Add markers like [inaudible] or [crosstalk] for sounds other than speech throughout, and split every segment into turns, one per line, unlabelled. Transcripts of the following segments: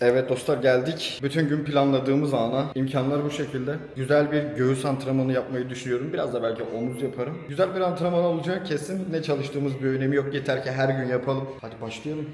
Evet dostlar geldik. Bütün gün planladığımız ana. İmkanlar bu şekilde. Güzel bir göğüs antrenmanı yapmayı düşünüyorum. Biraz da belki omuz yaparım. Güzel bir antrenman olacak kesin. Ne çalıştığımız bir önemi yok. Yeter ki her gün yapalım. Hadi başlayalım.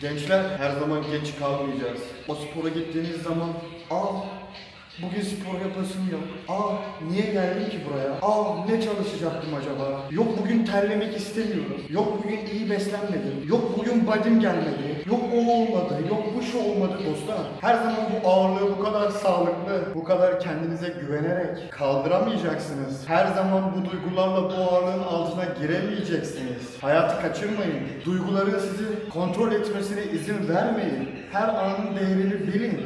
Gençler her zaman geç kalmayacağız. O spora gittiğiniz zaman al Bugün spor yapasım yok. Aa niye geldim ki buraya? Aa ne çalışacaktım acaba? Yok bugün terlemek istemiyorum. Yok bugün iyi beslenmedim. Yok bugün body'm gelmedi. Yok o olmadı. Yok bu şu olmadı dostlar. Her zaman bu ağırlığı bu kadar sağlıklı, bu kadar kendinize güvenerek kaldıramayacaksınız. Her zaman bu duygularla bu ağırlığın altına giremeyeceksiniz. Hayatı kaçırmayın. Duyguların sizi kontrol etmesine izin vermeyin. Her anın değerini bilin.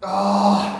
啊。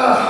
Ugh.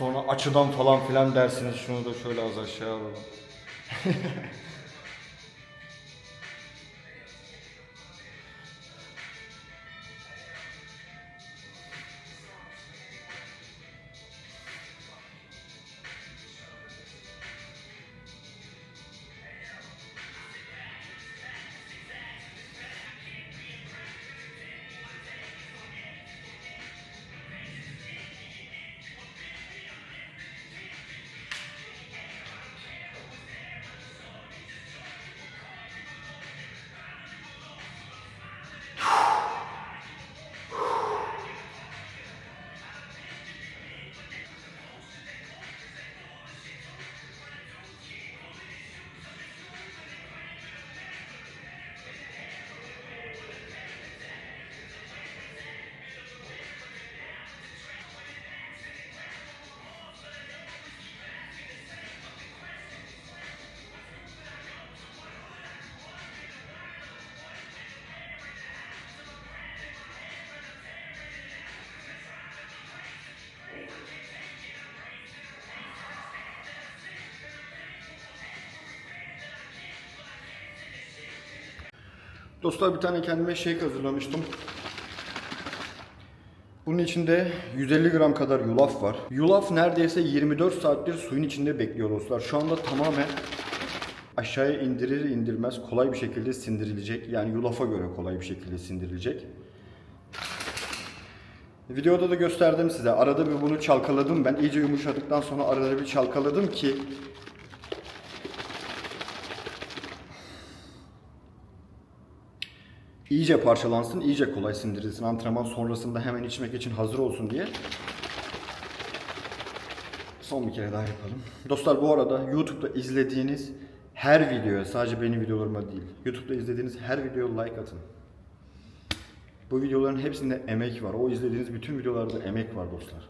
Sonra açıdan falan filan dersiniz. Şunu da şöyle az aşağı alalım. [laughs] Dostlar bir tane kendime shake hazırlamıştım. Bunun içinde 150 gram kadar yulaf var. Yulaf neredeyse 24 saattir suyun içinde bekliyor dostlar. Şu anda tamamen aşağıya indirir indirmez kolay bir şekilde sindirilecek. Yani yulafa göre kolay bir şekilde sindirilecek. Videoda da gösterdim size. Arada bir bunu çalkaladım ben. iyice yumuşadıktan sonra arada bir çalkaladım ki iyice parçalansın, iyice kolay sindirilsin. Antrenman sonrasında hemen içmek için hazır olsun diye. Son bir kere daha yapalım. Dostlar bu arada YouTube'da izlediğiniz her videoya, sadece benim videolarıma değil, YouTube'da izlediğiniz her videoya like atın. Bu videoların hepsinde emek var. O izlediğiniz bütün videolarda emek var dostlar.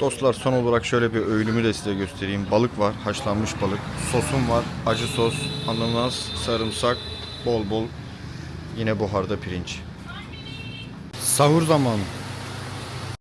Dostlar son olarak şöyle bir öğünümü de size göstereyim. Balık var, haşlanmış balık. Sosum var, acı sos, ananas, sarımsak, Bol bol yine buharda pirinç. Sahur zamanı.